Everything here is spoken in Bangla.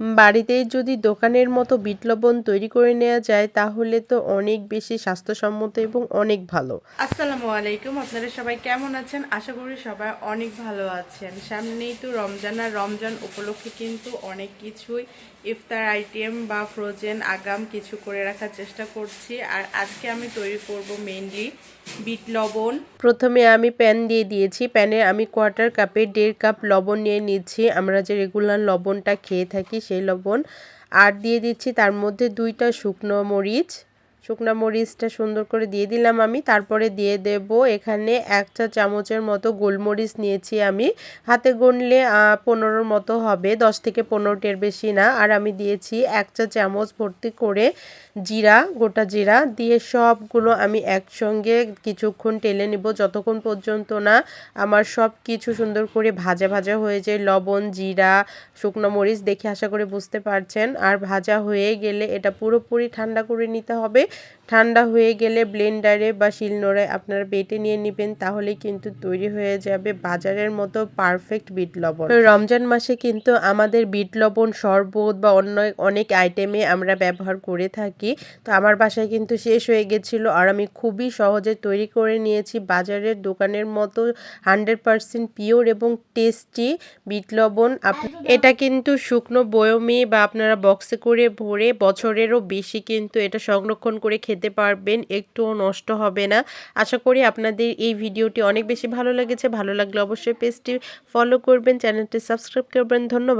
বাড়িতেই যদি দোকানের মতো বিট লবণ তৈরি করে নেওয়া যায় তাহলে তো অনেক বেশি স্বাস্থ্যসম্মত এবং অনেক ভালো। আসসালামু আলাইকুম আপনারা সবাই কেমন আছেন? আশা করি সবাই অনেক ভালো আছেন। সামনেই তো রমজান আর রমজান উপলক্ষে কিন্তু অনেক কিছুই ইফতার আইটেম বা ফ্রোজেন আগাম কিছু করে রাখার চেষ্টা করছি। আর আজকে আমি তৈরি করব মেইনলি বিট লবণ প্রথমে আমি প্যান দিয়ে দিয়েছি। প্যানে আমি কোয়ার্টার কাপে দেড় কাপ লবণ নিয়ে নিচ্ছি। আমরা যে রেগুলার লবণটা খেয়ে থাকি সেই লবণ। আর দিয়ে দিচ্ছি তার মধ্যে দুইটা শুকনো মরিচ। শুকনো মরিচটা সুন্দর করে দিয়ে দিলাম আমি। তারপরে দিয়ে দেব এখানে এক চা চামচের মতো গোলমরিচ নিয়েছি আমি। হাতে গুনলে পনেরোর মতো হবে, দশ থেকে পনেরোটির বেশি না। আর আমি দিয়েছি এক চা চামচ ভর্তি করে জিরা, গোটা জিরা দিয়ে সবগুলো আমি একসঙ্গে কিছুক্ষণ টেলে নিব। যতক্ষণ পর্যন্ত না আমার সব কিছু সুন্দর করে ভাজা ভাজা হয়ে যায়, লবণ, জিরা, শুকনো মরিচ দেখে আশা করে বুঝতে পারছেন। আর ভাজা হয়ে গেলে এটা পুরোপুরি ঠান্ডা করে নিতে হবে। ঠান্ডা হয়ে গেলে ব্লেন্ডারে বা শিলনোড়ায় আপনারা বেটে নিয়ে নেবেন তাহলে কিন্তু তৈরি হয়ে যাবে বাজারের মতো পারফেক্ট বিট লবণ। রমজান মাসে কিন্তু আমাদের বিট লবণ, শরবত বা অন্য অনেক আইটেমে আমরা ব্যবহার করে থাকি। তো আমার বাসায় কিন্তু শেষ হয়ে গেছিল আর আমি খুবই সহজে তৈরি করে নিয়েছি। বাজারের দোকানের মতো হান্ড্রেড পারসেন্ট পিওর এবং টেস্টি বিট লবণ। এটা কিন্তু শুকনো বয়মে বা আপনারা বক্সে করে ভরে বছরেরও বেশি কিন্তু এটা সংরক্ষণ করে খেতে পারবেন, একটুও নষ্ট হবে না। আশা করি আপনাদের এই ভিডিওটি অনেক বেশি ভালো লেগেছে। ভালো লাগলে অবশ্যই পেজটি ফলো করবেন, চ্যানেলটি সাবস্ক্রাইব করবেন। ধন্যবাদ।